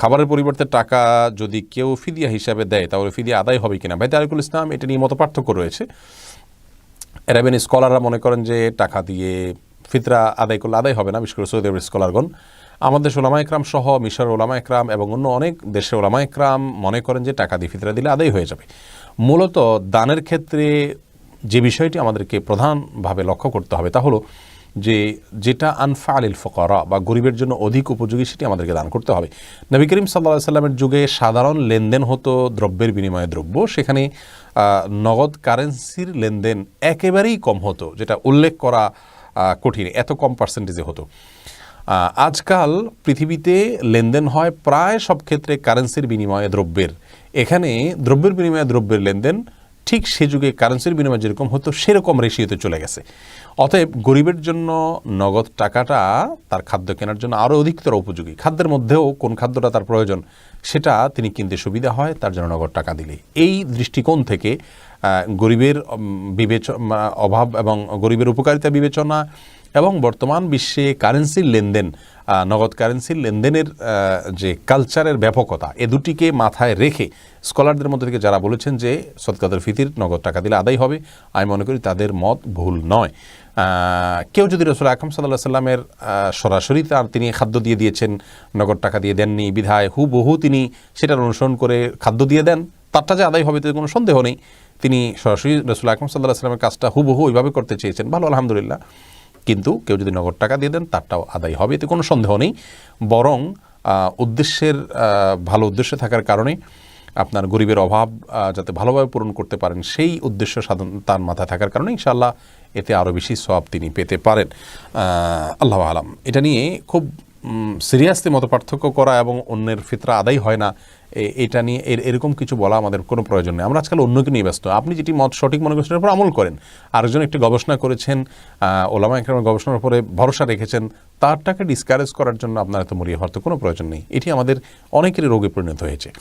খাবারের পরিবর্তে টাকা যদি কেউ ফিদিয়া হিসাবে দেয়, তাহলে ফিদিয়া আদায় হবে কিনা? ভাই তারিকুল ইসলাম, এটা নিয়ে মত পার্থক্য রয়েছে। এরাবেন স্কলাররা মনে করেন যে টাকা দিয়ে ফিতরা আদায় করলে আদায় হবে না, বিশেষ করে সৌদি আরবের স্কলারগণ। আমাদের ওলামা একরাম সহ মিশর ওলামা একরাম এবং অন্য অনেক দেশের ওলামা একরাম মনে করেন যে টাকা দিয়ে ফিতরা দিলে আদায় হয়ে যাবে। মূলত দানের ক্ষেত্রে যে বিষয়টি আমাদেরকে প্রধানভাবে লক্ষ্য করতে হবে তা হলো যে যেটা আনফা আলিল ফকরা বা গরিবের জন্য অধিক উপযোগী সেটি আমাদেরকে দান করতে হবে। নবী করিম সাল্লা সাল্লামের যুগে সাধারণ লেনদেন হতো দ্রব্যের বিনিময়ে দ্রব্য। সেখানে নগদ কারেন্সির লেনদেন একেবারেই কম হতো, যেটা উল্লেখ করা কঠিন, এত কম পার্সেন্টেজে হতো। আজকাল পৃথিবীতে লেনদেন হয় প্রায় সব ক্ষেত্রে কারেন্সির বিনিময়ে দ্রব্যের। এখানে দ্রব্যের বিনিময়ে দ্রব্যের লেনদেন ঠিক সে যুগে কারেন্সির বিনিময় যেরকম হতো, সেরকম রেশিওতে চলে গেছে। অতএব গরিবের জন্য নগদ টাকাটা তার খাদ্য কেনার জন্য আরও অধিকতর উপযোগী। খাদ্যের মধ্যেও কোন খাদ্যটা তার প্রয়োজন, সেটা তিনি কিনতে সুবিধা হয়, তার জন্য নগদ টাকা দিলে। এই দৃষ্টিকোণ থেকে গরিবের বিবেচ অভাব এবং গরিবের উপকারিতা বিবেচনা এবং বর্তমান বিশ্বে কারেন্সির লেনদেন নগদ কারেন্সির লেনদেনের যে কালচারের ব্যাপকতা, এ দুটিকে মাথায় রেখে স্কলারদের মধ্যে থেকে যারা বলেছেন যে সৎকাদের ফিতির নগদ টাকা দিলে আদায় হবে, আমি মনে করি তাদের মত ভুল নয়। কেউ যদি রসুল আকরম সাল্লাহ সাল্লামের সরাসরি তার তিনি খাদ্য দিয়ে দিয়েছেন, নগদ টাকা দিয়ে দেননি, বিধায় হুবহু তিনি সেটার অনুসরণ করে খাদ্য দিয়ে দেন, তারটা যে আদায় হবে তাতে কোনো সন্দেহ নেই। তিনি সরাসরি রসুল আকরম সাল্লাহ সাল্লামের কাজটা হুবহু ওইভাবে করতে চেয়েছেন। ভালো, আলহামদুলিল্লাহ। কিন্তু কেউ যদি নগদ টাকা দিয়ে দেন, তারটাও আদায় হবে। এতে কোনো সন্দেহ নেই। বরং উদ্দেশ্যের ভালো উদ্দেশ্য থাকার কারণে আপনার গরিবের অভাব যাতে ভালোভাবে পূরণ করতে পারেন, সেই উদ্দেশ্য সাধন তার মাথায় থাকার কারণে ইনশাআল্লাহ এতে আরও বেশি সব তিনি পেতে পারেন। আল্লাহ আলাম। এটা নিয়ে খুব সিরিয়াসলি মতো পার্থক্য করা এবং অন্যের ফিতরা আদায় হয় না এটা নিয়ে এর- এরকম কিছু বলা আমাদের কোনো প্রয়োজন নেই। আমরা আজকাল অন্যকে নিয়ে ব্যস্ত। আপনি যেটি মত, সঠিক মনে করছেন উপর আমল করেন। আরেকজন একটি গবেষণা করেছেন ওলামা একরামের গবেষণার উপরে ভরসা রেখেছেন, তারটাকে ডিসকারেজ করার জন্য আপনার এত মরিয়া হওয়ার তো কোনো প্রয়োজন নেই। এটি আমাদের অনেকেরই রোগে পরিণত হয়েছে।